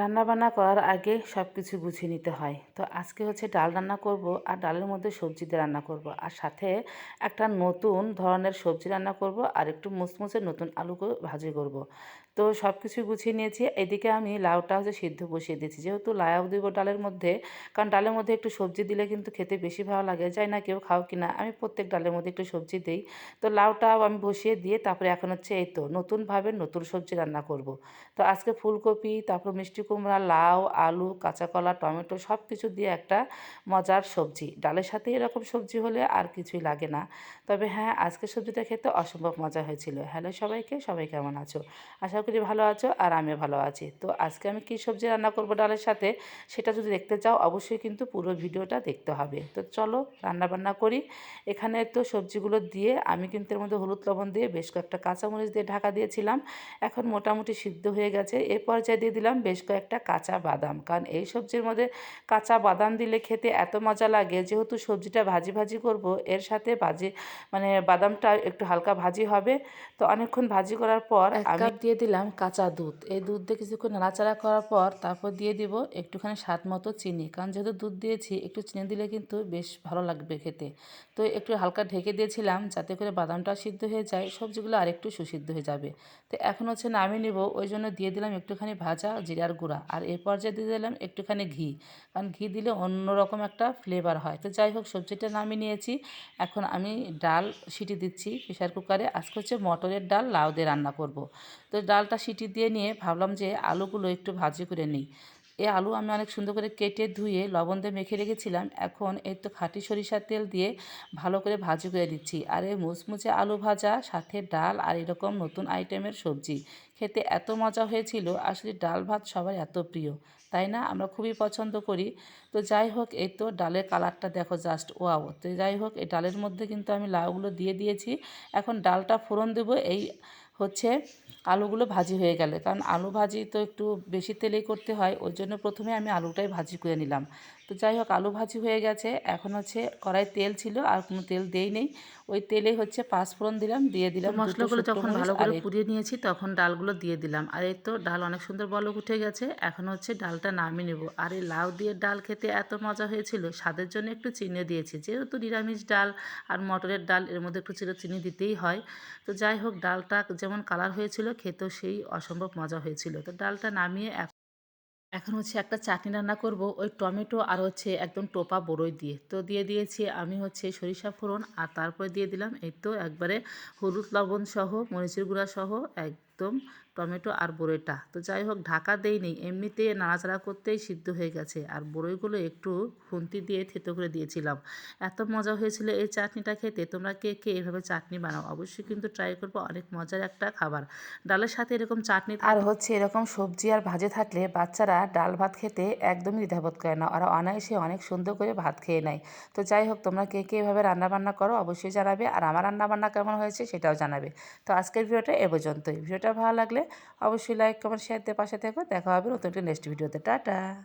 রান্নাবান্না করার আগে সব কিছু গুছিয়ে নিতে হয়। তো আজকে হচ্ছে ডাল রান্না করব আর ডালের মধ্যে সবজি দিয়ে রান্না করব। আর সাথে একটা নতুন ধরনের সবজি রান্না করব আর একটু মুসমুসে নতুন আলু ভাজি করব। তো সব কিছু গুছিয়ে নিয়েছি। এদিকে আমি লাউটা হচ্ছে সিদ্ধ বসিয়ে দিয়েছি। যেহেতু লাউ দিব ডালের মধ্যে, কারণ ডালের মধ্যে একটু সবজি দিলে কিন্তু খেতে বেশি ভালো লাগে। যাই না কেউ খাও কিনা, আমি প্রত্যেক ডালের মধ্যে একটু সবজি দিই। তো লাউটাও আমি বসিয়ে দিয়ে তারপরে এখন হচ্ছে এই তো, নতুনভাবে নতুন সবজি রান্না করব। তো আজকে ফুলকপি, তারপর মিষ্টি কুমড়া, লাউ, আলু কাঁচা কলা টমেটো সব কিছু দিয়ে একটা মজার সবজি। ডালের সাথে এরকম সবজি হলে আর কিছুই লাগে না। তবে হ্যাঁ আজকে সবজিটা খেতে অসম্ভব মজা হয়েছিল। হ্যালো সবাইকে, সবাই কেমন আছো? আশা করি ভালো আছো আর আমিও ভালো আছি। তো আজকে আমি কী সবজি রান্না করব ডালের সাথে সেটা যদি দেখতে চাও, অবশ্যই কিন্তু পুরো ভিডিওটা দেখতে হবে। তো চলো রান্না বান্না করি। এখানে তো সবজিগুলো দিয়ে আমি কিন্তু এর মধ্যে হলুদ লবণ দিয়ে বেশ কয়েকটা কাঁচামরিচ দিয়ে ঢাকা দিয়েছিলাম। এখন মোটামুটি সিদ্ধ হয়ে গেছে। এ পর্যায়ে দিয়ে দিলাম বেশ কয়েকটা কাঁচা বাদাম। কারণ এই সবজির মধ্যে কাঁচা বাদাম দিলে খেতে এত মজা লাগে যেহেতু সবজিটা ভাজি ভাজি করব এর সাথে ভাজি মানে বাদামটা একটু হালকা ভাজি হবে। তো অনেকক্ষণ ভাজি করার পর আমি দিয়ে দিলাম কাঁচা দুধ। এই দুধ দিয়ে কিছুক্ষণ নাড়াচাড়া করার পর তারপর দিয়ে দিব একটুখানি স্বাদ মতো চিনি। কারণ যেহেতু দুধ দিয়েছি একটু চিনি দিলে কিন্তু বেশ ভালো লাগবে খেতে। তো একটু হালকা ঢেকে দিয়েছিলাম যাতে করে বাদামটা সিদ্ধ হয়ে যায় সবজিগুলো আরেকটু সুসিদ্ধ হয়ে যাবে। তো এখন হচ্ছে নামিয়ে নিব। ওই জন্য দিয়ে দিলাম একটুখানি ভাজা জিরার গুঁড়া। আর এর পর্যায়ে দিয়ে দিলাম একটুখানি ঘি। কারণ ঘি দিলে অন্যরকম একটা ফ্লেভার হয়। তো যাই হোক, সবজিটা নামিয়ে নিয়েছি। এখন আমি ডাল সিটি দিচ্ছি প্রেশার কুকারে। আজকে হচ্ছে মটরের ডাল, লাউ দিয়ে রান্না করব। তো ডালটা সিটি দিয়ে নিয়ে ভাবলাম যে আলুগুলো একটু ভাজি করে নিই। এই আলু আমি অনেক সুন্দর করে কেটে ধুয়ে লবণ দিয়ে মেখে রেখেছিলাম। এখন এই তো খাঁটি সরিষার তেল দিয়ে ভালো করে ভাজি করে দিচ্ছি আর এই মুচমুচে আলু ভাজা, সাথে ডাল আর এরকম নতুন আইটেমের সবজি। খেতে এত মজা হয়েছিল। আসলে ডাল ভাত সবার এত প্রিয়, তাই না? আমরা খুবই পছন্দ করি। তো যাই হোক, এই তো ডালের কালারটা দেখো জাস্ট ওয়াও তো যাই হোক, এই ডালের মধ্যে কিন্তু আমি লাউগুলো দিয়ে দিয়েছি। এখন ডালটা ফোড়ন দেবো। এই হচ্ছে আলুগুলো ভাজি হয়ে গেলে। কারণ আলু ভাজি তো একটু বেশি তেলেই করতে হয় ওই জন্য প্রথমে আমি আলুটাই ভাজি করে নিলাম। তো যাই হোক আলু ভাজি হয়ে গেছে। এখন হচ্ছে কড়াই তেল ছিল আর কোনো তেল দেই নেই। ওই তেলেই হচ্ছে পাঁচফোড়ন দিলাম দিয়ে দিলাম মশলাগুলো যখন ভালো করে পুড়িয়ে নিয়েছি তখন ডালগুলো দিয়ে দিলাম। আর এই তো ডাল অনেক সুন্দর বলক উঠে গেছে। এখন হচ্ছে ডালটা নামিয়ে নেব। আর এই লাউ দিয়ে ডাল খেতে এত মজা হয়েছিল স্বাদের জন্য একটু চিনি দিয়েছি। যেহেতু নিরামিষ ডাল আর মটরের ডাল এর মধ্যে একটু চিনি দিতেই হয়। তো যাই হোক ডালটা যেমন কালার হয়েছিল, খেতেও সেই অসম্ভব মজা হয়েছিল। তো ডালটা নামিয়ে এখন হচ্ছে একটা চাটনি রান্না করব, ওই টমেটো আর হচ্ছে একদম টোপা বড়ই দিয়ে। তো দিয়ে দিয়েছি আমি হচ্ছে সরিষা ফোড়ন আর তারপরে দিয়ে দিলাম এই তো একবারে হলুদ লবণ সহ, মরিচের গুঁড়া সহ, একদম টমেটো আর বড়ইটা তো যাই হোক, ঢাকা দেইনি এমনিতে নাড়াচাড়া করতেই সিদ্ধ হয়ে গেছে। আর বড়ইগুলো একটু খুন্তি দিয়ে থেতো করে দিয়েছিলাম। এত মজা হয়েছিল এই চাটনিটা খেতে। তোমরা কে কে এভাবে চাটনি বানাও? অবশ্যই কিন্তু ট্রাই করব, অনেক মজার একটা খাবার। ডালের সাথে এরকম চাটনি আর হচ্ছে এরকম সবজি আর ভাজে থাকলে বাচ্চারা ডাল ভাত খেতে একদমই দ্বিধাবোধ করে না। ওরা অনায়াসে অনেক সুন্দর করে ভাত খেয়ে নেয়। তো যাই হোক, তোমরা কে কে এভাবে রান্নাবান্না করো অবশ্যই জানাবে। আর আমার রান্নাবান্না কেমন হয়েছে সেটাও জানাবে। তো আজকের ভিডিওটা এ পর্যন্তই। ভিডিওটা ভালো লাগলে অবশ্যই লাইক কমেন্ট শেয়ার দিয়ে পাশে থেকো। দেখা হবে নতুন একটি নেক্সট ভিডিওতে টাটা!